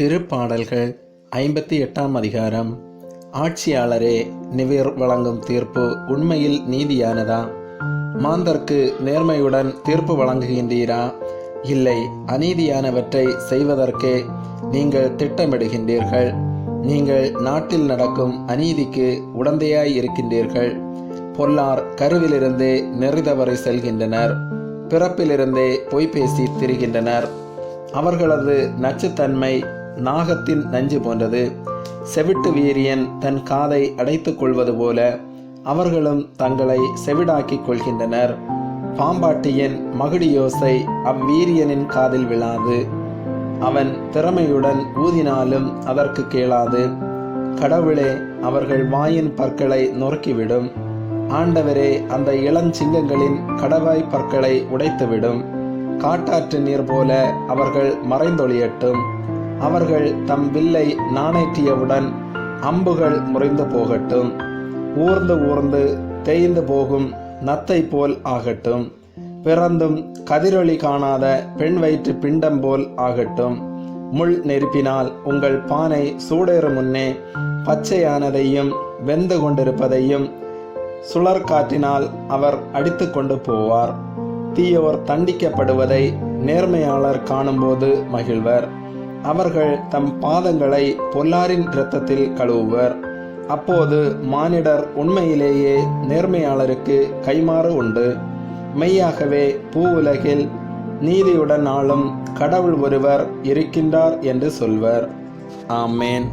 திருப்பாடல்கள் ஐம்பத்தி எட்டாம் அதிகாரம். ஆட்சியாளரே நிவிர் வழங்கும் தீர்ப்பு உண்மையில் நீதியானதா? மாந்தர்க்கு நேர்மையுடன் தீர்ப்பு வழங்குகின்றீரா? இல்லை அநீதியானவற்றை செய்வதற்கே நீங்கள் திட்டமிடுகின்றீர்கள். நீங்கள் நாட்டில் நடக்கும் அநீதிக்கு உடந்தையாய் இருக்கின்றீர்கள். பொல்லார் கருவிலிருந்தே நெறிதவரை செல்கின்றனர். பிறப்பிலிருந்தே பொய் பேசி திரிகின்றனர். அவர்களது நச்சுத்தன்மை நாகத்தின் நஞ்சு போன்றது. செவிட்டு வீரியன் தன் காதை அடைத்துக் கொள்வது போல அவர்களும் தங்களை செவிடாக்கிக் கொள்கின்றனர். பாம்பாட்டியின் மகுடியோசை அவ்வீரியனின் காதில் விழாது. அவன் திறமையுடன் ஊதினாலும் அதற்கு கேளாது. கடவுளே அவர்கள் வாயின் பற்களை நொறுக்கிவிடும். ஆண்டவரே அந்த இளஞ்சிங்கங்களின் கடவாய் பற்களை உடைத்துவிடும். காட்டாற்று நீர் போல அவர்கள் மறைந்தொழியட்டும். அவர்கள் தம் வில்லை நாணேற்றியவுடன் அம்புகள் முறைந்து போகட்டும். ஊர்ந்து ஊர்ந்து தேய்ந்து போகும் நத்தை போல் ஆகட்டும். பிறந்தும் கதிரொளி காணாத பெண் வயிற்று பிண்டம் போல் ஆகட்டும். முள் நெருப்பினால் உங்கள் பானை சூடேறும் முன்னே பச்சையானதையும் வெந்து கொண்டிருப்பதையும் சுழற்காற்றினால் அவர் அடித்து கொண்டு போவார். தீயோர் தண்டிக்கப்படுவதை நேர்மையாளர் காணும்போது மகிழ்வர். அவர்கள் தம் பாதங்களை பொல்லாரின் இரத்தத்தில் கழுவுவர். அப்போது மானிடர் உண்மையிலேயே நேர்மையாளருக்கு கைமாறு உண்டு. மெய்யாகவே பூவுலகில் நீதியுடன் ஆளும் கடவுள் ஒருவர் இருக்கின்றார் என்று சொல்வர். ஆமேன்.